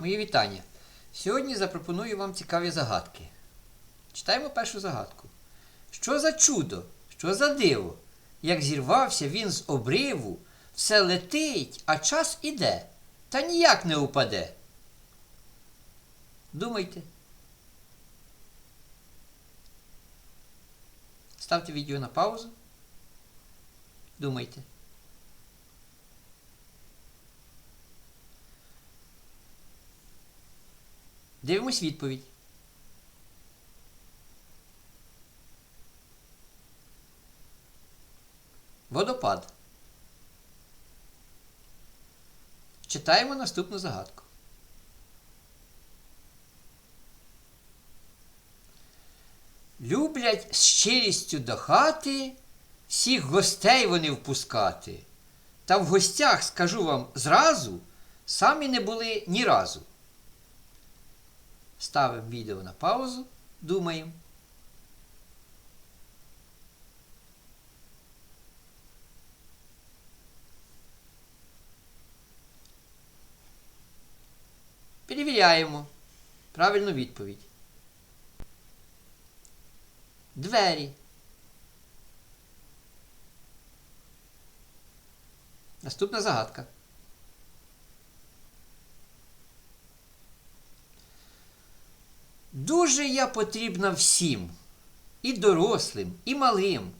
Мої вітання. Сьогодні запропоную вам цікаві загадки. Читаємо першу загадку. Що за чудо, що за диво? Як зірвався він з обриву, все летить, а час іде, та ніяк не упаде. Думайте. Ставте відео на паузу. Думайте. Дивимось відповідь. Водопад. Читаємо наступну загадку. Люблять з щирістю до хати всіх гостей вони впускати. Та в гостях, скажу вам зразу, самі не були ні разу. Ставимо відео на паузу, думаємо. Перевіряємо правильну відповідь. Двері. Наступна загадка. Дуже я потрібна всім, і дорослим, і малим.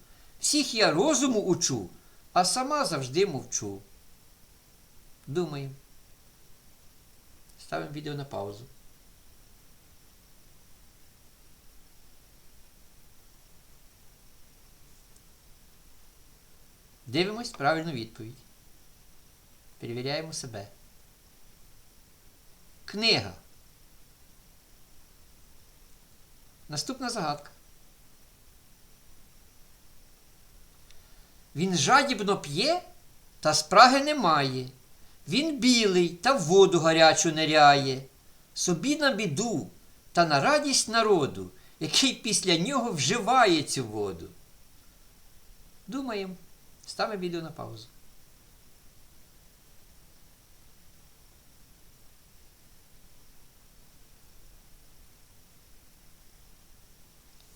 Всіх я розуму учу, а сама завжди мовчу. Думаємо. Ставимо відео на паузу. Дивимось правильну відповідь. Перевіряємо себе. Книга. Наступна загадка. Він жадібно п'є, та спраги немає. Він білий та в воду гарячу ниряє. Собі на біду та на радість народу, який після нього вживає цю воду. Думаємо. Ставимо відео на паузу.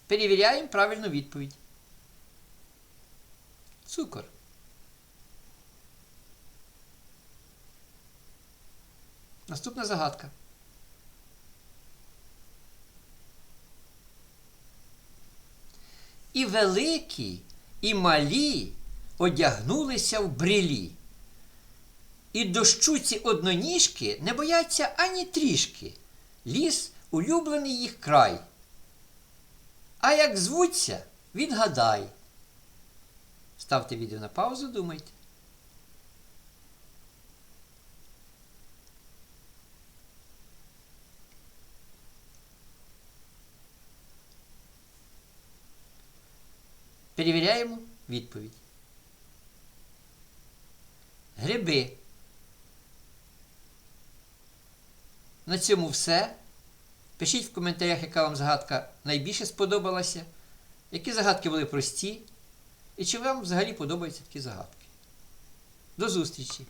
Перевіряємо правильну відповідь. Цукор. Наступна загадка. І великі, і малі одягнулися в брилі. І дощу ці одноніжки не бояться ані трішки. Ліс улюблений їх край. А як звуться, відгадай. Ставте відео на паузу, думайте. Перевіряємо відповідь. Гриби. На цьому все. Пишіть в коментарях, яка вам загадка найбільше сподобалася, які загадки були прості, і чи вам взагалі подобаються такі загадки. До зустрічі!